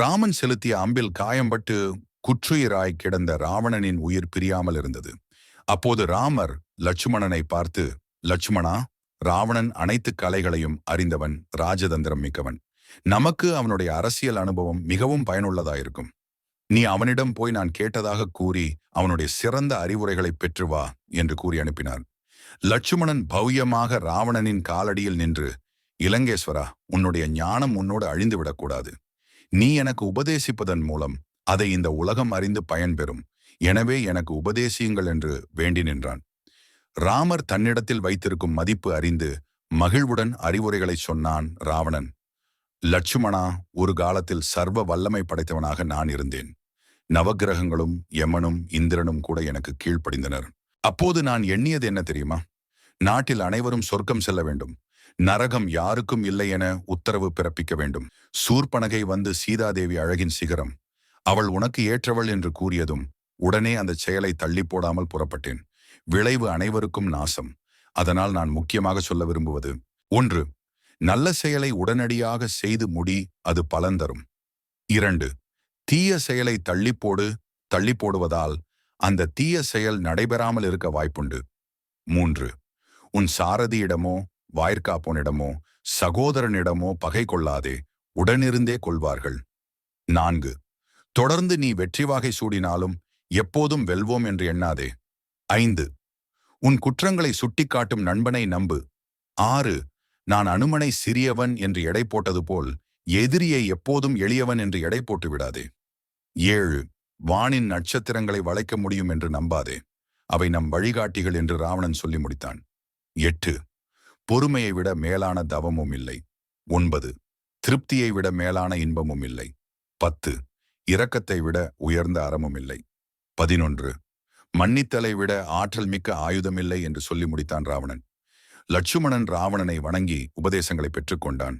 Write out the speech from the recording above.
ராமன் செலுத்திய அம்பில் காயம்பட்டு குற்றுயிராய் கிடந்த ராவணனின் உயிர் பிரியாமல் இருந்தது. அப்போது ராமர் லட்சுமணனை பார்த்து லட்சுமணா ராவணன் அனைத்து கலைகளையும் அறிந்தவன் ராஜதந்திரம் மிக்கவன். நமக்கு அவனுடைய அரசியல் அனுபவம் மிகவும் பயனுள்ளதாயிருக்கும். நீ அவனிடம் போய் நான் கேட்டதாக கூறி அவனுடைய சிறந்த அறிவுரைகளை பெற்று வா என்று கூறி அனுப்பினார். லட்சுமணன் பவ்யமாக ராவணனின் காலடியில் நின்று இலங்கேஸ்வரா உன்னுடைய ஞானம் உன்னோடு அழிந்து விடக்கூடாது. நீ எனக்கு உபதேசிப்பதன் மூலம் அதை இந்த உலகம் அறிந்து பயன்பெறும். எனவே எனக்கு உபதேசியுங்கள் என்று வேண்டி நின்றான். ராமர் தன்னிடத்தில் வைத்திருக்கும் மதிப்பு அறிந்து மகிழ்வுடன் அறிவுரைகளை சொன்னான் ராவணன். லட்சுமணா ஒரு காலத்தில் சர்வ வல்லமை படைத்தவனாக நான் இருந்தேன். நவக்கிரகங்களும் யமனும் இந்திரனும் கூட எனக்கு கீழ்ப்படிந்தனர். அப்போது நான் எண்ணியது என்ன தெரியுமா? நாட்டில் அனைவரும் சொர்க்கம் செல்ல வேண்டும். நரகம் யாருக்கும் இல்லை என உத்தரவு பிறப்பிக்க வேண்டும். சூர்பனகை வந்து சீதாதேவி அழகின் சிகரம். அவள் உனக்கு ஏற்றவள் என்று கூறியதும் உடனே அந்த செயலை தள்ளி போடாமல் புறப்பட்டேன். விளைவு அனைவருக்கும் நாசம். அதனால் நான் முக்கியமாக சொல்ல விரும்புவது ஒன்று நல்ல செயலை உடனடியாக செய்து முடி அது பலன் தரும். இரண்டு தீய செயலை தள்ளிப்போடு தள்ளி போடுவதால் அந்த தீய செயல் நடைபெறாமல் இருக்க வாய்ப்புண்டு. மூன்று உன் சாரதியிடமோ வாயிற்காப்போனிடமோ சகோதரனிடமோ பகை கொள்ளாதே உடனிருந்தே கொள்வார்கள். நான்கு. தொடர்ந்து நீ வெற்றி வாகை சூடினாலும் எப்போதும் வெல்வோம் என்று எண்ணாதே. ஐந்து. உன் குற்றங்களை சுட்டிக்காட்டும் நண்பனை நம்பு. ஆறு. நான் அனுமனை சிறியவன் என்று எடை போட்டது போல் எதிரியை எப்போதும் எளியவன் என்று எடை போட்டு விடாதே. ஏழு. வானின் நட்சத்திரங்களை வளைக்க முடியும் என்று நம்பாதே. அவை நம் வழிகாட்டிகள் என்று ராவணன் சொல்லி முடித்தான். எட்டு. பொறுமையை விட மேலான தவமும் இல்லை. ஒன்பது. திருப்தியை விட மேலான இன்பமும் இல்லை. பத்து. இரக்கத்தை விட உயர்ந்த அறமும் இல்லை. பதினொன்று. மன்னித்தலை விட ஆற்றல் மிக்க ஆயுதமில்லை என்று சொல்லி முடித்தான் ராவணன். லட்சுமணன் ராவணனை வணங்கி உபதேசங்களை பெற்றுக்கொண்டான்